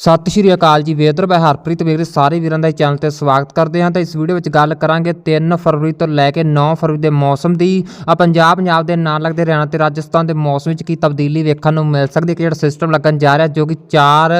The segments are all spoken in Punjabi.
ਸਤਿ ਸ਼੍ਰੀ ਅਕਾਲ ਜੀ। ਵੇਦਰ ਬਾਈ ਹਰਪ੍ਰੀਤ। ਵੇਗਰੇ ਸਾਰੇ ਵੀਰਾਂ ਦਾ ਚੈਨਲ ਤੇ ਸਵਾਗਤ ਕਰਦੇ ਹਾਂ ਤਾਂ ਇਸ ਵੀਡੀਓ ਵਿੱਚ ਗੱਲ ਕਰਾਂਗੇ 3 ਫਰਵਰੀ ਤੋਂ ਲੈ ਕੇ 9 ਫਰਵਰੀ ਦੇ ਮੌਸਮ ਦੀ। ਆ ਪੰਜਾਬ ਪੰਜਾਬ ਦੇ ਨਾਲ ਲੱਗਦੇ ਹਰਿਆਣਾ ਤੇ ਰਾਜਸਥਾਨ ਦੇ ਮੌਸਮ ਵਿੱਚ ਕੀ ਤਬਦੀਲੀ ਵੇਖਣ ਨੂੰ ਮਿਲ ਸਕਦੀ ਹੈ ਕਿ ਜਿਹੜਾ ਸਿਸਟਮ ਲੱਗਣ ਜਾ ਰਿਹਾ, ਜੋ ਕਿ 4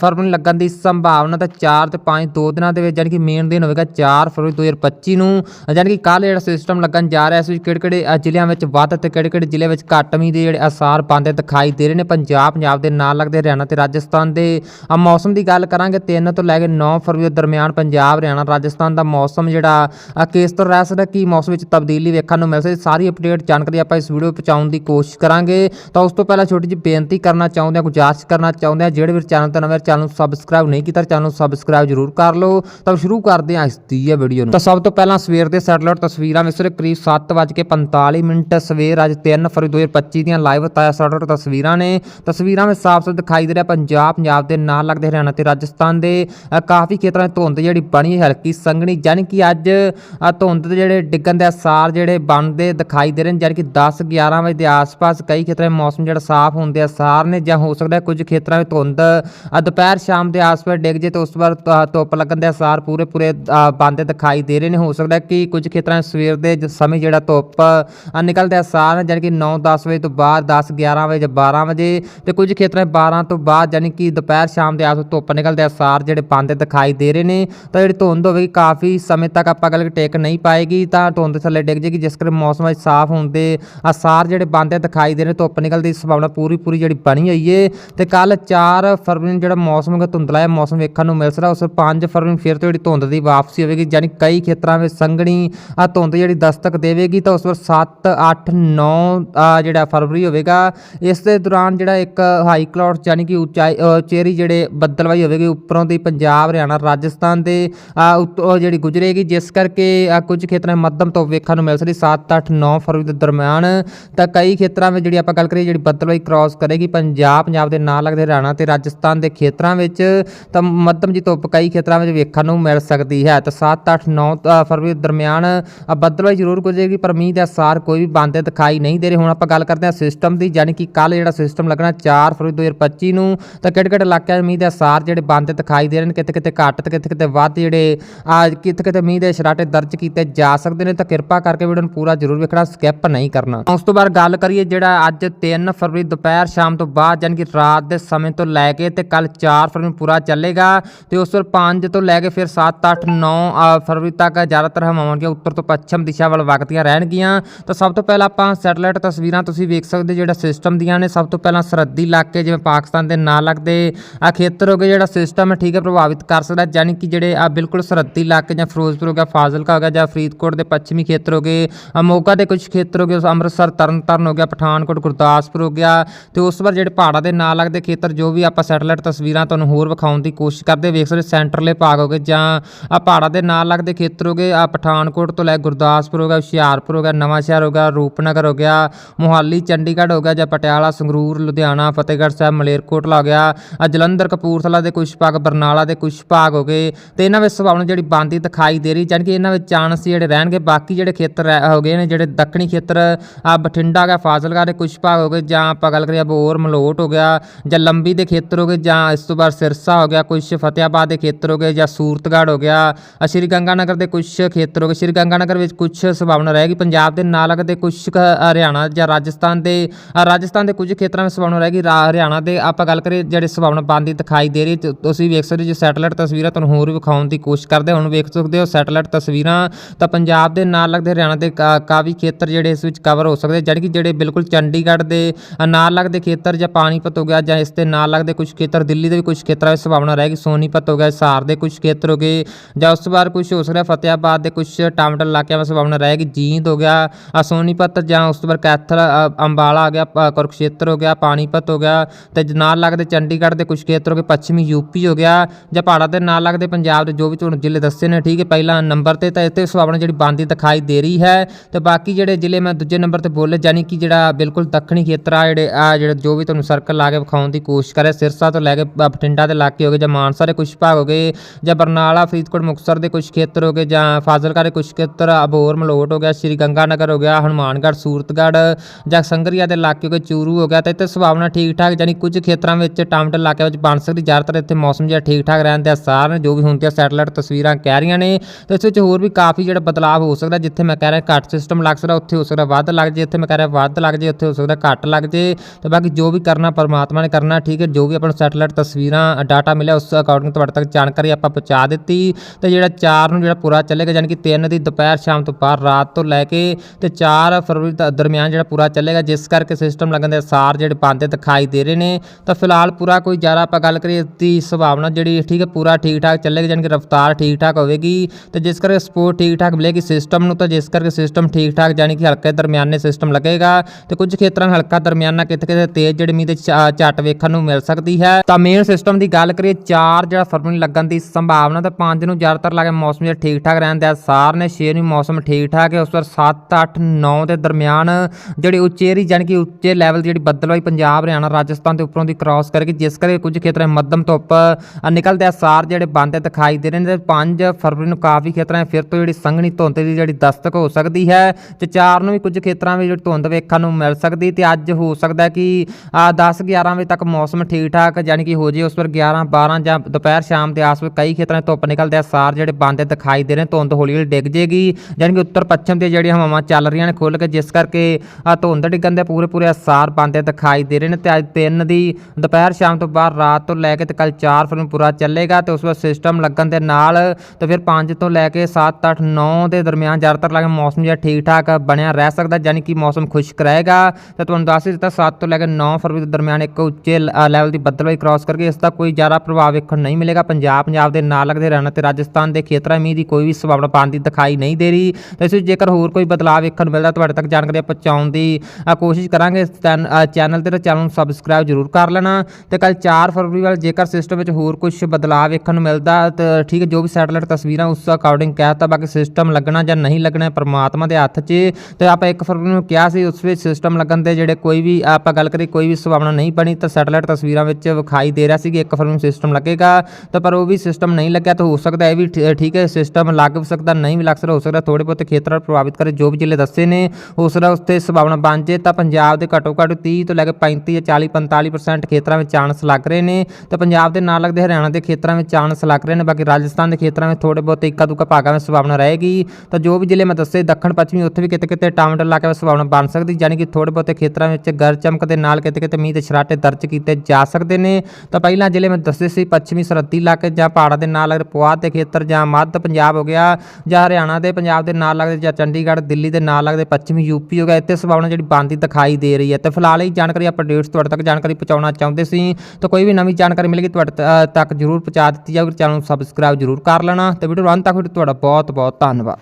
ਫਰਵਰੀ ਨੂੰ ਲੱਗਣ ਦੀ ਸੰਭਾਵਨਾ ਤਾਂ 4 ਤੇ 5 ਦੋ ਦਿਨਾਂ ਦੇ ਵਿੱਚ, ਯਾਨੀ ਕਿ ਮੇਨ ਦਿਨ ਹੋਵੇਗਾ 4 ਫਰਵਰੀ 2025 ਨੂੰ। ਯਾਨੀ ਕਿ ਕੱਲ ਜਿਹੜਾ ਸਿਸਟਮ ਲੱਗਣ ਜਾ ਰਿਹਾ, ਇਸ ਵਿੱਚ ਕਿਹੜੇ ਕਿਹੜੇ ਜ਼ਿਲ੍ਹਿਆਂ ਵਿੱਚ ਵੱਧ ਤੇ ਕਿਹੜੇ ਕਿਹੜੇ ਜ਼ਿਲ੍ਹੇ ਵਿੱਚ ਘੱਟ ਮੀਂਹ ਦੇ ਜਿਹੜੇ ਅਸਾਰ ਪਾਉਂਦੇ ਦਿਖਾਈ ਦੇ ਰਹੇ ਨੇ। ਪੰਜਾਬ ਪੰਜਾਬ ਦੇ ਨਾਲ ਲੱਗਦੇ ਹਰਿਆਣਾ ਤੇ ਰਾਜਸਥਾਨ ਦੇ ਆ ਮੌਸਮ ਦੀ ਗੱਲ ਕਰਾਂਗੇ 3 ਤੋਂ ਲੈ ਕੇ 9 ਫਰਵਰੀ ਦੇ ਦਰਮਿਆਨ ਪੰਜਾਬ, ਹਰਿਆਣਾ, ਰਾਜਸਥਾਨ ਦਾ ਮੌਸਮ ਜਿਹੜਾ ਕਿਸ ਤਰ੍ਹਾਂ ਰਹਿ ਸਕਦਾ, ਕੀ ਮੌਸਮ ਵਿੱਚ ਤਬਦੀਲੀ ਵੇਖਣ ਨੂੰ ਮਿਲ ਸਕਦੀ, ਸਾਰੀ ਅਪਡੇਟ ਜਾਣਕਾਰੀ ਆਪਾਂ ਇਸ ਵੀਡੀਓ ਪਹੁੰਚਾਉਣ ਦੀ ਕੋਸ਼ਿਸ਼ ਕਰਾਂਗੇ। ਤਾਂ ਉਸ ਤੋਂ ਪਹਿਲਾਂ ਛੋਟੀ ਜਿਹੀ ਬੇਨਤੀ ਕਰਨਾ ਚਾਹੁੰਦੇ ਹਾਂ ਗੁਜ਼ਾਰਿਸ਼ ਕਰਨਾ ਚਾਹੁੰਦੇ ਹਾਂ, ਜਿਹੜੇ ਵੀ ਚੈਨਲ ਤੇ ਨਵੇਂ, ਚੈਨਲ ਨੂੰ ਸਬਸਕ੍ਰਾਈਬ ਨਹੀਂ ਕੀਤਾ, ਚੈਨਲ ਨੂੰ ਸਬਸਕ੍ਰਾਈਬ ਜ਼ਰੂਰ ਕਰ ਲਓ। ਤਾਂ ਸ਼ੁਰੂ ਕਰਦੇ ਹਾਂ ਇਸ ਦੀ ਇਹ ਵੀਡੀਓ ਨੂੰ। ਤਾਂ ਸਭ ਤੋਂ ਪਹਿਲਾਂ ਸਵੇਰ ਦੇ ਸੈਟਲਾਈਟ ਤਸਵੀਰਾਂ ਵਿੱਚ ਸਿਰ ਕਰੀਬ 7:45 ਮਿੰਟ, ਸਵੇਰ ਅੱਜ 3 ਫਰਵਰੀ 2025 ਦੀਆਂ ਲਾਈਵ ਤਾਜ਼ਾ ਸੈਟਲਾਈਟ ਤਸਵੀਰਾਂ ਨੇ। ਤਸਵੀਰਾਂ ਵਿੱਚ ਸਾਫ਼-ਸਾਫ਼ ਦਿਖਾਈ ਦੇ ਰਿਹਾ ਪੰਜਾਬ ਪੰਜਾਬ ਦੇ ਨਾਲ ਲੱਗਦੇ ਹਰਿਆਣਾ ਤੇ ਰਾਜਸਥਾਨ ਦੇ ਕਾਫੀ ਖੇਤਰਾਂ 'ਚ ਧੁੰਦ ਜਿਹੜੀ ਬਣੀ ਹਲਕੀ ਸੰਘਣੀ ਯਾਨੀ ਕਿ ਅੱਜ ਧੁੰਦ ਦੇ ਜਿਹੜੇ ਡਿੱਗਣ ਦੇ ਅਸਾਰ ਜਿਹੜੇ ਬਣਦੇ ਦਿਖਾਈ ਦੇ ਰਹੇ ਨੇ ਯਾਨੀ ਕਿ 10 11 ਵਜੇ ਦੇ ਆਸ-ਪਾਸ ਕਈ ਖੇਤਰਾਂ ਵਿੱਚ ਮੌਸਮ ਜਿਹੜਾ ਸਾਫ਼ ਹੋਣ ਦੇ ਅਸਾਰ ਨੇ ਜਾਂ ਹੋ ਸਕਦਾ ਕੁਝ ਖੇਤਰਾਂ ਵਿੱਚ ਧੁੰਦ ਦੁਪਹਿਰ ਸ਼ਾਮ ਦੇ ਆਸ-ਪਾਸ ਡਿੱਗ ਜੇ ਤੇ ਉਸ ਵਾਰ ਧੁੱਪ ਲੱਗਣ ਦੇ ਅਸਾਰ ਪੂਰੇ ਪੂਰੇ ਅ, ਬਣਦੇ ਦਿਖਾਈ ਦੇ ਰਹੇ ਨੇ। ਹੋ ਸਕਦਾ ਕਿ ਕੁਝ ਖੇਤਰਾਂ 'ਚ ਸਵੇਰ ਦੇ ਸਮੇਂ ਜਿਹੜਾ ਧੁੱਪ ਨਿਕਲਦੇ ਅਸਾਰ ਨੇ ਯਾਨੀ ਕਿ 9 10 ਵਜੇ ਤੋਂ ਬਾਅਦ 10 11 ਵਜੇ ਜਾਂ 12 ਵਜੇ ਤੇ ਕੁਝ ਖੇਤਰਾਂ 'ਚ 12 ਤੋਂ ਬਾਅਦ ਯਾਨੀ ਕਿ ਦੁਪਹਿਰ ਸ਼ਾਮ ਦੇ ਆਸ ਧੁੱਪ ਨਿਕਲਦੇ ਅਸਾਰ ਜਿਹੜੇ ਬੰਦ ਦਿਖਾਈ ਦੇ ਰਹੇ ਨੇ ਤਾਂ ਜਿਹੜੀ ਧੁੰਦ ਹੋਵੇਗੀ ਕਾਫੀ ਸਮੇਂ ਤੱਕ ਆਪਾਂ ਗੱਲ ਟੇਕ ਨਹੀਂ ਪਾਏਗੀ ਤਾਂ ਧੁੰਦ ਥੱਲੇ ਡਿੱਗ ਜੇਗੀ ਜਿਸ ਕਰਕੇ ਮੌਸਮ ਅੱਜ ਸਾਫ਼ ਹੋਣ ਦੇ ਅਸਾਰ ਜਿਹੜੇ ਬੰਦੇ ਦਿਖਾਈ ਦੇ ਰਹੇ ਧੁੱਪ ਨਿਕਲਦੀ ਦੀ ਸੰਭਾਵਨਾ ਪੂਰੀ ਪੂਰੀ ਜਿਹੜੀ ਬਣੀ ਹੋਈ ਏ ਤੇ ਕੱਲ 4 ਫਰਵਰੀ ਨੂੰ ਜਿਹੜਾ ਮੌਸਮ ਹੈਗਾ ਧੁੰਦਲਾ ਜਿਹਾ ਮੌਸਮ ਵੇਖਣ ਨੂੰ ਮਿਲ ਸਕਦਾ ਉਸ 5 ਫਰਵਰੀ ਨੂੰ ਫਿਰ ਤੋਂ ਜਿਹੜੀ ਧੁੰਦ ਦੀ ਵਾਪਸੀ ਹੋਵੇਗੀ ਯਾਨੀ ਕਈ ਖੇਤਰਾਂ ਵਿੱਚ ਸੰਘਣੀ ਆ ਧੁੰਦ ਜਿਹੜੀ ਦਸਤਕ ਦੇਵੇਗੀ ਤਾਂ ਉਸ ਵਾਰ 7 8 9 ਜਿਹੜਾ ਫਰਵਰੀ ਹੋਵੇਗਾ ਇਸ ਦੇ ਦੌਰਾਨ ਜਿਹੜਾ ਇੱਕ ਹਾਈ ਕਲਾਉਡ ਯਾਨੀ ਕਿ ਉਚਾਈ ਅ, ਚੇਰੀ ਜਿਹੜੇ ਬੱਦਲਵਾਈ ਹੋਵੇਗੀ ਉੱਪਰੋਂ ਦੀ ਪੰਜਾਬ ਹਰਿਆਣਾ ਰਾਜਸਥਾਨ ਦੇ ਅ, ਉੱਤੋਂ ਜਿਹੜੀ ਗੁਜਰੇਗੀ ਜਿਸ ਕਰਕੇ ਕੁਝ ਖੇਤਰਾਂ ਮੱਧਮ ਤੋਂ ਵੇਖਣ ਨੂੰ ਮਿਲ ਸਕਦੀ 7 8 9 ਫਰਵਰੀ ਦੇ ਦਰਮਿਆਨ। ਤਾਂ ਕਈ ਖੇਤਰਾਂ ਵਿੱਚ ਜਿਹੜੀ ਆਪਾਂ ਗੱਲ ਕਰੀਏ ਜਿਹੜੀ ਬੱਦਲਵਾਈ ਕ੍ਰਾਸ ਕਰੇਗੀ ਪੰਜਾਬ ਪੰਜਾਬ ਦੇ ਨਾਲ ਲੱਗਦੇ ਹਰਿਆਣਾ ਤੇ ਰਾਜਸਥਾਨ ਦੇ ਖੇਤਰਾਂ ਵਿੱਚ ਤਾਂ ਮੱਧਮ ਜੀ ਧੁੱਪ ਕਈ ਖੇਤਰਾਂ ਵਿੱਚ ਵੇਖਣ ਨੂੰ ਮਿਲ ਸਕਦੀ ਹੈ। ਤਾਂ 7 8 9 ਫਰਵਰੀ ਦੇ ਦਰਮਿਆਨ ਬੱਦਲਵਾਈ ਜ਼ਰੂਰ ਗੁਜਰੇਗੀ ਪਰ ਮੀਂਹ ਦਾ ਸਾਰ ਕੋਈ ਵੀ ਬੰਦੇ ਦਿਖਾਈ ਨਹੀਂ ਦੇ ਰਹੇ। ਹੁਣ ਆਪਾਂ ਗੱਲ ਕਰਦੇ ਹਾਂ ਸਿਸਟਮ ਦੀ ਯਾਨੀ ਕਿ ਕੱਲ ਜਿਹੜਾ ਸਿਸਟਮ ਲੱਗਣਾ 4 ਫਰਵਰੀ 2025 ਨੂੰ ਤਾਂ ਕਿਹੜੇ ਕਿਹੜੇ ਇਲਾਕਿਆਂ 'ਚ ਮੀਂਹ ਦੇ ਅਸਾਰ ਜਿਹੜੇ ਬੰਦ ਦਿਖਾਈ ਦੇ ਰਹੇ ਨੇ, ਕਿਤੇ ਕਿਤੇ ਘੱਟ ਤੇ ਕਿਤੇ ਕਿਤੇ ਵੱਧ ਜਿਹੜੇ, ਆ, ਕਿਤੇ ਕਿਤੇ ਮੀਂਹ ਦੇ ਸ਼ਰਾਟੇ ਦਰਜ ਕੀਤੇ ਜਾ ਸਕਦੇ ਨੇ, ਤਾਂ ਕਿਰਪਾ ਕਰਕੇ ਵੀਡੀਓ ਨੂੰ ਪੂਰਾ ਜ਼ਰੂਰ ਵੇਖਣਾ ਸਕਿਪ ਨਹੀਂ ਕਰਨਾ। ਉਸ ਤੋਂ ਬਾਅਦ ਗੱਲ ਕਰੀਏ ਜਿਹੜਾ ਅੱਜ 3 ਫਰਵਰੀ ਦੁਪਹਿਰ ਸ਼ਾਮ ਤੋਂ ਬਾਅਦ, ਯਾਨੀ ਕਿ ਰਾਤ ਦੇ ਸਮੇਂ ਤੋਂ ਲੈ ਕੇ ਤੇ ਕੱਲ 4 ਫਰਵਰੀ ਨੂੰ ਪੂਰਾ ਚੱਲੇਗਾ, ਤੇ ਉਸ ਤੋਂ 5 ਤੋਂ ਲੈ ਕੇ ਫਿਰ 7 8 9 ਫਰਵਰੀ ਤੱਕ ਜ਼ਿਆਦਾਤਰ ਹਵਾਵਾਂ ਉੱਤਰ ਤੋਂ ਪੱਛਮ ਦਿਸ਼ਾ ਵੱਲ ਵਗਦੀਆਂ ਰਹਿਣਗੀਆਂ। ਤਾਂ ਸਭ ਤੋਂ ਪਹਿਲਾਂ ਆਪਾਂ ਸੈਟਲਾਈਟ ਤਸਵੀਰਾਂ ਤੁਸੀਂ ਵੇਖ ਸਕਦੇ ਹੋ, ਜਿਹੜਾ ਸਿਸਟਮ ਦੀਆਂ ਨੇ, ਸਭ ਤੋਂ ਪਹਿਲਾਂ ਸਰਹੱਦੀ ਇਲਾਕੇ ਜਿਵੇਂ ਪਾਕਿਸਤਾਨ ਦੇ ਨਾਲ ਲੱਗਦੇ ਖੇਤਰ ਹੋ ਗਏ ਜਿਹੜਾ ਸਿਸਟਮ ਹੈ, ਠੀਕ ਹੈ, ਪ੍ਰਭਾਵਿਤ ਕਰ ਸਕਦਾ ਯਾਨੀ ਕਿ ਜਿਹੜੇ ਆ ਬਿਲਕੁਲ ਸਰਹੱਦੀ ਇਲਾਕੇ ਜਾਂ ਫਿਰੋਜ਼ਪੁਰ ਹੋ ਗਿਆ, ਫਾਜ਼ਿਲਕਾ ਹੋ ਗਿਆ ਜਾਂ ਫਰੀਦਕੋਟ ਦੇ ਪੱਛਮੀ ਖੇਤਰ ਹੋ ਗਏ ਆ ਮੋਗਾ ਦੇ ਕੁਝ ਖੇਤਰ ਹੋ ਗਏ ਅੰਮ੍ਰਿਤਸਰ, ਤਰਨਤਾਰਨ ਹੋ ਗਿਆ, ਪਠਾਨਕੋਟ, ਗੁਰਦਾਸਪੁਰ ਹੋ ਗਿਆ ਤੇ ਉਸ ਵਾਰ ਜਿਹੜੇ ਪਹਾੜਾਂ ਦੇ ਨਾਲ ਲੱਗਦੇ ਖੇਤਰ, ਜੋ ਵੀ ਆਪਾਂ ਸੈਟਲਾਈਟ ਤਸਵੀਰਾਂ ਤੁਹਾਨੂੰ ਹੋਰ ਵਿਖਾਉਣ ਦੀ ਕੋਸ਼ਿਸ਼ ਕਰਦੇ, ਵੇਖ ਸਕਦੇ ਸੈਂਟਰਲੇ ਭਾਗ ਹੋ ਗਏ ਜਾਂ ਆ ਪਹਾੜਾਂ ਦੇ ਨਾਲ ਲੱਗਦੇ ਖੇਤਰ ਹੋ ਗਏ ਆ ਪਠਾਨਕੋਟ ਤੋਂ ਲੈ ਗੁਰਦਾਸਪੁਰ ਹੋ ਗਿਆ, ਹੁਸ਼ਿਆਰਪੁਰ ਹੋ ਗਿਆ, ਨਵਾਂ ਸ਼ਹਿਰ ਹੋ ਗਿਆ, ਰੂਪਨਗਰ ਹੋ ਗਿਆ, ਮੋਹਾਲੀ, ਚੰਡੀਗੜ੍ਹ ਹੋ ਗਿਆ ਜਾਂ ਪਟਿਆਲਾ, ਸੰਗਰੂਰ, ਲੁਧਿਆਣਾ, ਫਤਿਹਗੜ੍ਹ ਸਾਹਿਬ, ਮਲੇਰਕੋਟਲਾ ਹੋ ਗਿਆ ਆ ਜਲੰਧਰ ਕਪੂਰਥਲਾ ਦੇ ਕੁਝ ਭਾਗ, ਬਰਨਾਲਾ ਦੇ ਕੁਝ ਭਾਗ ਹੋ ਗਏ ਤੇ ਇਹਨਾਂ ਵਿੱਚ ਸੰਭਾਵਨਾ ਜਿਹੜੀ ਬੰਦੀ ਦਿਖਾਈ ਦੇ ਰਹੀ, ਜਾਣੀ ਕਿ ਇਹਨਾਂ ਵਿੱਚ ਚਾਂਸ ਜਿਹੜੇ ਰਹਿਣਗੇ, ਬਾਕੀ ਜਿਹੜੇ ਖੇਤਰ ਰਹਿ- ਹੋ ਗਏ ਨੇ, ਜਿਹੜੇ ਦੱਖਣੀ ਖੇਤਰ, ਆ ਬਠਿੰਡਾ ਹੋ ਫਾਜ਼ਿਲਕਾ ਦੇ ਕੁਝ ਭਾਗ ਹੋ ਗਏ, ਜਾਂ ਆਪਾਂ ਗੱਲ ਕਰੀਏ ਬੋਰ ਮਲੋਟ ਹੋ ਗਿਆ, ਜਾਂ ਲੰਬੀ ਦੇ ਖੇਤਰ ਹੋ ਗਏ, ਜਾਂ ਇਸ ਤੋਂ ਬਾਅਦ ਸਿਰਸਾ ਹੋ ਗਿਆ ਕੁਝ ਫਤਿਆਬਾਦ ਦੇ ਖੇਤਰ ਹੋ ਗਏ, ਜਾਂ ਸੂਰਤਗੜ੍ਹ ਹੋ ਗਿਆ, ਆ ਸ਼੍ਰੀ ਗੰਗਾਨਗਰ ਦੇ ਕੁਝ ਖੇਤਰ ਹੋ ਗਏ, ਸ਼੍ਰੀ ਗੰਗਾਨਗਰ ਵਿੱਚ ਕੁਝ ਸੰਭਾਵਨਾ ਰਹੇਗੀ ਪੰਜਾਬ ਦੇ ਨਾਲ ਲੱਗਦੇ ਕੁਝ ਕੁ ਹਰਿਆਣਾ ਜਾਂ ਰਾਜਸਥਾਨ ਦੇ ਰਾਜਸਥਾਨ ਦੇ ਕੁਝ ਖੇਤਰਾਂ ਵਿੱਚ ਸੰਭਾਵਨਾ ਰਹੇਗੀ ਰਾ- ਹਰਿਆਣਾ ਦੇ ਆਪਾਂ ਗੱਲ ਕਰੀਏ, ਜਿਹੜੇ ਸੰਭਾਵਨਾ ਬੰਦੀ ਦਿਖਾਈ ਦੇ ਰਹੀ ਤੁਸੀਂ ਵੇਖ ਸਕਦੇ ਹੋ ਜੇ, ਸੈਟਲਾਈਟ ਤਸਵੀਰਾਂ ਤੁਹਾਨੂੰ ਹੋਰ ਵਿਖਾਉਣ ਦੀ ਕੋਸ਼ਿਸ਼ ਕਰਦੇ ਹੁਣ ਵੇਖ ਸਕਦੇ ਹੋ, ਸੈਟਲਾਈਟ ਤਸਵੀਰਾਂ ਤਾਂ ਪੰਜਾਬ ਦੇ ਨਾਲ ਲੱਗਦੇ, ਹਰਿਆਣਾ ਦੇ ਕਾ- ਕਾਫੀ ਖੇਤਰ ਜਿਹੜੇ ਇਸ ਵਿੱਚ ਕਵਰ ਹੋ ਸਕਦੇ ਜਾਣੀ ਕਿ ਜਿਹੜੇ ਬਿਲਕੁਲ ਚੰਡੀਗੜ੍ਹ ਦੇ ਨਾਲ ਲੱਗਦੇ ਖੇਤਰ ਜਾਂ ਪਾਣੀਪਤ ਹੋ ਗਿਆ ਜਾਂ ਇਸ ਦੇ ਨਾਲ ਲੱਗਦੇ ਕੁਝ ਖੇਤਰ, ਦਿੱਲੀ ਦੇ ਵੀ ਕੁਝ ਖੇਤਰਾਂ ਵਿੱਚ ਸੰਭਾਵਨਾ ਰਹੇਗੀ ਸੋਨੀਪਤ ਹੋ ਗਿਆ ਸਾਰ ਦੇ ਕੁਝ ਖੇਤਰ ਹੋ ਗਏ ਜਾਂ ਉਸ ਤੋਂ ਬਾਅਦ ਕੁਝ ਹੋ ਸਕਦਾ ਫਤਿਆਬਾਦ ਦੇ ਕੁਝ ਟਾਮਟਲ ਇਲਾਕਿਆਂ ਵਿੱਚ ਸੰਭਾਵਨਾ ਰਹੇਗੀ ਜੀਂਦ ਹੋ ਗਿਆ ਸੋਨੀਪਤ ਜਾਂ ਉਸ ਤੋਂ ਬਾਅਦ ਕੈਥਲ ਅੰਬਾਲਾ ਆ ਗਿਆ ਕੁਰਕਸ਼ੇਤਰ ਹੋ ਗਿਆ, ਪਾਣੀਪਤ ਹੋ ਗਿਆ ਤੇ ਨਾਲ ਲੱਗਦੇ ਚੰਡੀਗੜ੍ਹ ਦੇ ਕੁਝ ਖੇਤਰ ਹੋ ਗਏ ਪੱਛਮੀ ਯੂਪੀ ਹੋ ਗਿਆ, ਜਾਂ ਪਹਾੜਾਂ ਦੇ ਨਾਲ ਲੱਗਦੇ ਪੰਜਾਬ ਦੇ ਜੋ ਵੀ ਤੁਹਾਨੂੰ ਜ਼ਿਲ੍ਹੇ ਦੱਸੇ ਨੇ, ਠੀਕ ਹੈ, ਪਹਿਲਾ ਨੰਬਰ ਤੇ ਤਾਂ ਇੱਥੇ ਸੁਭਾਵਨਾ ਜਿਹੜੀ ਬੰਦੀ ਦਿਖਾਈ ਦੇ ਰਹੀ ਹੈ, ਤੇ ਬਾਕੀ ਜਿਹੜੇ ਜ਼ਿਲ੍ਹੇ ਮੈਂ ਦੂਜੇ ਨੰਬਰ ਤੇ ਬੋਲੇ ਜਾਨੀ ਕਿ ਜਿਹੜਾ ਬਿਲਕੁਲ ਦੱਖਣੀ ਖੇਤਰ ਆ ਜਿਹੜੇ ਆ ਜਿਹੜੇ ਜੋ ਵੀ ਤੁਹਾਨੂੰ ਸਰਕਲ ਲਾ ਕੇ ਵਿਖਾਉਣ ਦੀ ਕੋਸ਼ਿਸ਼ ਕਰਿਆ ਸਿਰਸਾ ਤੋਂ ਲੈ ਕੇ ਬਠਿੰਡਾ ਦੇ ਇਲਾਕੇ ਹੋ ਗਏ, ਜਾਂ ਮਾਨਸਾ ਦੇ ਕੁਝ ਭਾਗ ਹੋ ਗਏ, ਜਾਂ ਬਰਨਾਲਾ, ਫਰੀਦਕੋਟ, ਮੁਕਤਸਰ ਦੇ ਕੁਝ ਖੇਤਰ ਹੋ ਗਏ, ਜਾਂ ਫਾਜ਼ਿਲਕਾ ਦੇ ਕੁਝ ਖੇਤਰ, ਅਬੋਹਰ, ਮਲੋਟ ਹੋ ਗਿਆ, ਸ਼੍ਰੀ ਗੰਗਾ ਨਗਰ ਹੋ ਗਿਆ, ਹਨੂਮਾਨਗੜ੍ਹ, ਸੂਰਤਗੜ੍ਹ, ਜਾਂ ਸੰਗਰੀਆ ਦੇ ਇਲਾਕੇ ਹੋ ਗਏ, ਚੂਰੂ ਹੋ ਗਿਆ, ਤਾਂ ਇੱਥੇ ਸੁਭਾਵਨਾ ਠੀਕ ਠਾਕ ਜਾਨੀ ਕੁਝ ਖੇਤਰਾਂ ਵਿੱਚ ਟਾਮਟਲ ਇਲਾਕਿਆਂ ਵਿੱਚ ਬਣ ਸਕਦੀ ਜ਼ਿਆਦਾਤਰ ਇੱਥੇ ਮੌਸਮ ਜਿਹੜਾ ਠੀਕ ਠਾਕ ਰਹਿਣ ਦੇ ਆਸਾਰ ਨੇ, ਜੋ ਵੀ ਹੁੰਦੀਆਂ ਸੈਟਲਾਈਟ ਤਸਵੀਰਾਂ ਕਹਿ ਰਹੀਆਂ ਨੇ। ਤੇ ਇਸ ਵਿੱਚ ਹੋਰ ਵੀ ਕਾਫੀ ਜਿਹੜਾ ਬਦਲਾਅ ਹੋ ਸਕਦਾ, ਜਿੱਥੇ ਮੈਂ ਕਹਿ ਰਿਹਾ ਘੱਟ ਸਿਸਟਮ ਲੱਗ ਸਕਦਾ, ਉੱਥੇ ਹੋ ਸਕਦਾ ਵੱਧ ਲੱਗ ਜੇ, ਇੱਥੇ ਮੈਂ ਕਹਿ ਰਿਹਾ ਵੱਧ ਲੱਗ ਜੇ, ਉੱਥੇ ਹੋ ਸਕਦਾ ਘੱਟ ਲੱਗ ਜੇ। ਤੇ ਬਾਕੀ ਜੋ ਵੀ ਕਰਨਾ ਪਰਮਾਤਮਾ ਨੇ ਕਰਨਾ, ਠੀਕ ਹੈ, ਜੋ ਵੀ ਆਪਾਂ ਨੂੰ ਸੈਟਲਾਈਟ ਤਸਵੀਰਾਂ ਡਾਟਾ ਮਿਲਿਆ, ਉਸ ਅਕੋਰਡਿੰਗ ਤੁਹਾਡੇ ਤੱਕ ਜਾਣਕਾਰੀ ਆਪਾਂ ਪਹੁੰਚਾ ਦਿੱਤੀ। ਤੇ ਜਿਹੜਾ 4 ਨੂੰ ਜਿਹੜਾ ਪੂਰਾ ਚੱਲੇਗਾ, ਯਾਨੀ ਕਿ 3 ਦੀ ਦੁਪਹਿਰ ਸ਼ਾਮ ਤੋਂ ਬਾਅਦ ਰਾਤ ਤੋਂ ਲੈ ਕੇ ਤੇ 4 ਫਰਵਰੀ ਤੱਕ ਦਰਮਿਆਨ ਜਿਹੜਾ ਪੂਰਾ ਚੱਲੇਗਾ, ਜਿਸ ਕਰਕੇ ਸਿਸਟਮ ਲੱਗਣ ਦੇ ਅਸਾਰ ਜਿਹੜੇ ਬੰਦੇ ਦਿਖਾਈ ਦੇ ਰਹੇ ਨੇ। ਤਾਂ ਫਿਲਹਾਲ ਪੂਰਾ ਕੋਈ ਜ਼ਿਆਦਾ ਆਪਾਂ ਗੱਲ ਕਰੀਏ ਇਸ ਦੀ ਸੰਭਾਵਨਾ ਜਿਹੜੀ ਠੀਕ ਹੈ, ਪੂਰਾ ਠੀਕ ਠਾਕ ਚੱਲੇਗਾ ਯਾਨੀ ਕਿ ਰਫ਼ਤਾਰ ਠੀਕ ਠਾਕ ਹੋਵੇਗੀ। ਤੇ ਜਿਸ ਕਰਕੇ ਸਪੋਰਟ ਠੀਕ ਠਾਕ ਮਿਲੇਗੀ ਸਿਸਟਮ ਨੂੰ, ਤਾਂ ਜਿਸ ਕਰਕੇ ਸਿਸਟਮ ਠੀਕ ਠਾਕ ਯਾਨੀ ਕਿ ਹਲਕੇ ਦਰਮਿਆਨੇ ਸਿਸਟਮ ਲੱਗੇਗਾ। ਤੇ ਕੁਝ ਖੇਤਰਾਂ ਵਿੱਚ ਹਲਕਾ ਦਰਮਿਆਨਾ ਕਿਤੇ ਕਿਤੇ ਤੇਜ਼ ਜਿਹੜੀ ਮੀਂਹ ਦੇ ਝ- ਝੱਟ ਵੇਖਣ ਨੂੰ ਮਿਲ ਸਕਦੀ ਹੈ। ਤਾਂ ਮੇਨ ਸਿਸਟਮ ਦੀ ਗੱਲ ਕਰੀਏ 4 ਜਿਹੜਾ ਫਰਵਰੀ ਲੱਗਣ ਦੀ ਸੰਭਾਵਨਾ, ਤੇ 5 ਨੂੰ ਜ਼ਿਆਦਾਤਰ ਲੱਗੇ ਮੌਸਮ ਜਿਹੜਾ ਠੀਕ ਠਾਕ ਰਹਿਣ ਦੇ ਆਸਾਰ ਨੇ 6 ਨੂੰ ਮੌਸਮ ਠੀਕ ਠਾਕ ਹੈ। ਉਸ ਪਰ 7 8 9 ਦੇ ਦਰਮਿਆਨ ਜਿਹੜੀ ਉਚੇਰੀ ਯਾਨੀ ਕਿ ਉੱਚੇ ਲੈਵਲ ਦੀ ਜਿਹੜੀ ਬੱਦਲਵਾਈ ਪੰਜਾਬ, ਹਰਿਆਣਾ, ਰਾਜਸਥਾਨ ਦੇ ਉੱਪਰੋਂ ਦੀ ਕ੍ਰਾਸ ਕਰਕੇ, ਜਿਸ ਕਰਕੇ ਕੁਝ ਖੇਤਰਾਂ ਮੱਧਮ ਧੁੱਪ ਅ, ਨਿਕਲਦੇ ਆਸਾਰ ਜਿਹੜੇ ਬੰਦੇ ਦਿਖਾਈ ਦੇ ਰਹੇ ਨੇ। ਤੇ 5 ਫਰਵਰੀ ਨੂੰ ਕਾਫੀ ਖੇਤਰਾਂ ਫਿਰ ਤੋਂ ਜਿਹੜੀ ਸੰਘਣੀ ਧੁੰਦ ਦੀ ਜਿਹੜੀ ਦਸਤਕ ਹੋ ਸਕਦੀ ਹੈ ਤੇ 4 ਨੂੰ ਵੀ ਕੁਝ ਖੇਤਰਾਂ ਵਿੱਚ ਜਿਹੜੀ ਧੁੰਦ ਵੇਖਣ ਨੂੰ ਮਿਲ ਸਕਦੀ ਤੇ ਅੱਜ ਹੋ ਸਕਦਾ ਕਿ 10 11 ਵਜੇ ਤੱਕ ਮੌਸਮ ਠੀਕ ਠਾਕ ਯਾਨੀ ਕਿ ਹੋ ਜੇ ਉਸ ਪਰ 11 12 ਜਾਂ ਦੁਪਹਿਰ ਸ਼ਾਮ ਦੇ ਆਸ-ਪਾਸ ਕਈ ਖੇਤਰਾਂ ਧੁੱਪ ਨਿਕਲਦੇ ਆਸਾਰ ਜਿਹੜੇ ਬੰਦੇ ਦਿਖਾਈ ਦੇ ਰਹੇ ਨੇ, ਧੁੰਦ ਹੌਲੀ ਹੌਲੀ ਡਿੱਗ ਜੇਗੀ। ਯਾਨੀ ਕਿ ਉੱਤਰ ਪੱਛਮ ਦੇ ਜਿਹੜੀਆਂ ਹਵਾਵਾਂ ਚੱਲ ਰਹੀਆਂ ਨੇ ਖੁੱਲ ਕੇ ਜਿਸ ਕਰਕੇ ਧੁੰਦ ਡਿੱਗਣ ਦੇ ਪੂਰੇ ਪੂਰੇ ਅਸਾਰ ਬੰਦੇ ਦਿਖਾਈ ਦੇ ਰਹੇ ਨੇ ਤੇ ਅੱਜ 3 ਦੀ ਦੁਪਹਿਰ ਸ਼ਾਮ ਤੋਂ ਬਾਅਦ ਰਾਤ ਤੋਂ ਲੈ ਕੇ ਤੇ ਕੱਲ 4 ਫਰਵਰੀ ਨੂੰ ਪੂਰਾ ਚੱਲੇਗਾ ਤੇ ਉਸ ਵਾਰ ਸਿਸਟਮ ਲੱਗਣ ਦੇ ਨਾਲ ਤੇ ਫਿਰ 5 ਤੋਂ ਲੈ ਕੇ 7 8 9 ਦੇ ਦਰਮਿਆਨ ਜ਼ਿਆਦਾਤਰ ਲੱਗੇ ਮੌਸਮ ਜਿਹੜਾ ਠੀਕ ਠਾਕ ਬਣਿਆ ਰਹਿ ਸਕਦਾ ਯਾਨੀ ਕਿ ਮੌਸਮ ਖੁਸ਼ਕ ਰਹੇਗਾ। ਤੇ ਤੁਹਾਨੂੰ ਦੱਸ ਦਿੱਤਾ 7 ਤੋਂ ਲੈ ਕੇ 9 ਫਰਵਰੀ ਦੇ ਦਰਮਿਆਨ ਇੱਕ ਉੱਚੇ ਲੈਵਲ ਦੀ ਬੱਦਲਵਾਈ ਕ੍ਰਾਸ ਕਰਕੇ ਇਸ ਦਾ ਕੋਈ ਜ਼ਿਆਦਾ ਪ੍ਰਭਾਵ ਵੇਖਣ ਨਹੀਂ ਮਿਲੇਗਾ। ਪੰਜਾਬ ਪੰਜਾਬ ਦੇ ਨਾਲ ਲੱਗਦੇ ਰਹਿਣ ਤੇ ਰਾਜਸਥਾਨ ਦੇ ਖੇਤਰਾਂ ਮੀਂਹ ਦੀ ਕੋਈ ਵੀ ਸੰਭਾਵਨਾ ਪਾਉਣ ਦੀ ਦਿਖਾਈ ਨਹੀਂ ਦੇ ਰਹੀ। ਤੇ ਇਸ ਵਿੱਚ ਜੇਕਰ ਹੋਰ ਕੋਈ ਬਦਲਾਅ ਵੇਖਣ ਨੂੰ ਮਿਲਦਾ, ਤੁਹਾਡੇ ਤੱਕ ਜਾਣਕਾਰੀ ਪਹੁੰਚਾਉਣ ਦੀ ਕੋਸ਼ਿਸ਼ ਕਰਾਂਗੇ ਚੈਨ- ਚੈਨਲ ਤੇ ਚੈਨਲ ਨੂੰ ਸਬਸਕ੍ਰਾਈਬ ਜ਼ਰੂਰ ਕਰ ਲੈਣਾ। ਤੇ ਕੱਲ 4 ਫਰਵਰੀ ਫਰਵਰੀ ਵਾਲ ਜੇਕਰ ਸਿਸਟਮ ਵਿੱਚ ਹੋਰ ਕੁਝ ਬਦਲਾਅ ਵੇਖਣ ਨੂੰ ਮਿਲਦਾ ਤਾਂ ਠੀਕ ਹੈ, ਜੋ ਵੀ ਸੈਟਲਾਈਟ ਤਸਵੀਰਾਂ ਉਸ ਅਕੋਰਡਿੰਗ ਕਹਿਤਾ, ਬਾਕੀ ਸਿਸਟਮ ਲੱਗਣਾ ਜਾਂ ਨਹੀਂ ਲੱਗਣਾ ਪਰਮਾਤਮਾ ਦੇ ਹੱਥ 'ਚ ਤੇ ਆਪਾਂ 1 ਫਰਵਰੀ ਨੂੰ ਕਿਹਾ ਸੀ, ਉਸ ਵਿੱਚ ਸਿਸਟਮ ਲੱਗਣ ਦੇ ਜਿਹੜੇ ਕੋਈ ਵੀ, ਆਪਾਂ ਗੱਲ ਕਰੀ ਕੋਈ ਵੀ ਸੰਭਾਵਨਾ ਨਹੀਂ ਬਣੀ, ਤਾਂ ਸੈਟਲਾਈਟ ਤਸਵੀਰਾਂ ਵਿੱਚ ਵਿਖਾਈ ਦੇ ਰਿਹਾ ਸੀ ਕਿ 1 ਫਰਵਰੀ ਨੂੰ ਸਿਸਟਮ ਲੱਗੇਗਾ। ਤਾਂ ਪਰ ਉਹ ਵੀ ਸਿਸਟਮ ਨਹੀਂ ਲੱਗਿਆ, ਤਾਂ ਹੋ ਸਕਦਾ ਇਹ ਵੀ ਠੀ- ਠੀਕ ਹੈ ਸਿਸਟਮ ਲੱਗ ਸਕਦਾ, ਨਹੀਂ ਵੀ ਲੱਗ ਸਕਦਾ, ਹੋ ਸਕਦਾ ਥੋੜੇ ਬਹੁਤੇ ਖੇਤਰਾਂ ਨੂੰ ਪ੍ਰਭਾਵਿਤ ਕਰੇ, ਜੋ ਵੀ ਜ਼ਿਲ੍ਹੇ ਦੱਸੇ ਨੇ, ਹੋ ਸਕਦਾ ਉਸ ਤੇ ਸੰਭਾਵਨਾ ਬਣ ਜੇ, ਤਾਂ ਪੰਜਾਬ ਦੇ ਘੱਟੋ ਘੱਟ 30 ਤੋਂ ਲੈ ਕੇ 35 ਜਾਂ 40 45% ਖੇਤਰਾਂ ਵਿੱਚ ਚਾਂਸ ਲੱਗ ਰਹੇ ਨੇ। ਤੇ ਪੰਜਾਬ ਦੇ ਨਾਲ ਲੱਗਦੇ ਹਰਿਆਣਾ ਦੇ ਖੇਤਰਾਂ ਵਿੱਚ ਚਾਂਸ ਲੱਗ ਰਹੇ ਨੇ, ਬਾਕੀ ਰਾਜਸਥਾਨ ਦੇ ਖੇਤਰਾਂ ਵਿੱਚ ਥੋੜੇ ਬਹੁਤੇ ਇੱਕਾ ਦੁੱਕਾ ਭਾਗਾਂ ਵਿੱਚ ਸੰਭਾਵਨਾ ਰਹੇਗੀ। ਤਾਂ ਜੋ ਵੀ ਜ਼ਿਲ੍ਹੇ ਮੈਂ ਦੱਸੇ, ਦੱਖਣ, ਪੱਛਮੀ, ਉੱਥੇ ਵੀ ਕਿਤੇ ਕਿਤੇ ਟਾਵਟ ਇਲਾਕੇ ਵਿੱਚ ਸੰਭਾਵਨਾ ਬਣ ਸਕਦੀ, ਯਾਨੀ ਕਿ ਥੋੜੇ ਬਹੁਤੇ ਖੇਤਰਾਂ ਵਿੱਚ ਗਰਜ ਚਮਕ ਦੇ ਨਾਲ ਕਿਤੇ ਕਿਤੇ ਮੀਂਹ ਦੇ ਛਰਾਟੇ ਦਰਜ ਕੀਤੇ ਜਾ ਸਕਦੇ ਨੇ। ਤਾਂ ਪਹਿਲਾਂ ਜ਼ਿਲ੍ਹੇ ਮੈਂ ਦੱਸੇ ਸੀ, ਪੱਛਮੀ ਸਰਹੱਦੀ ਇਲਾਕੇ ਜਾਂ ਪਹਾੜਾਂ ਦੇ ਨਾਲ ਲੱਗਦੇ ਪੁਆਧ ਦੇ ਖੇਤਰ ਜਾਂ ਮੱਧ ਪੰਜਾਬ ਹੋ ਗਿਆ, ਜਾਂ ਹਰਿਆਣਾ ਦੇ ਪੰਜਾਬ ਦੇ ਨਾਲ ਲੱਗਦੇ ਜਾਂ ਚੰਡੀਗੜ੍ਹ, ਦਿੱਲੀ ਦੇ ਨਾਲ ਲੱਗਦੇ ਪੱਛਮੀ ਯੂਪੀ ਹੋ ਗਿਆ, ਇੱਥੇ ਸੰਭਾਵਨਾ ਜਿਹੜੀ ਬਣਦੀ ਦਿਖਾਈ ਦੇ ਰਹੀ ਹੈ। ਤੇ ਫਿਲਹਾਲ ਇਹ ਜਾਣਕਾਰੀ ਅਪਡੇਟਸ ਤੁਹਾਡੇ ਤੱਕ ਜਾਣਕਾਰੀ ਪਹੁੰਚਾਉਣਾ ਚਾਹੁੰਦੇ ਸੀ। ਤਾਂ ਕੋਈ ਵੀ ਨਵੀਂ ਜਾਣਕਾਰੀ ਮਿਲੇਗੀ, ਤੁਹਾਡੇ ਤੱਕ ਜ਼ਰੂਰ ਪਹੁੰਚਾ ਦਿੱਤੀ ਜਾਊਗੀ, ਚੈਨਲ ਨੂੰ ਸਬਸਕ੍ਰਾਈਬ ਜ਼ਰੂਰ ਕਰ ਲੈਣਾ ਤੇ ਵੀਡੀਓ ਨੂੰ ਅੰਤ ਤੱਕ ਤੁਹਾਡਾ ਬਹੁਤ ਬਹੁਤ ਧੰਨਵਾਦ।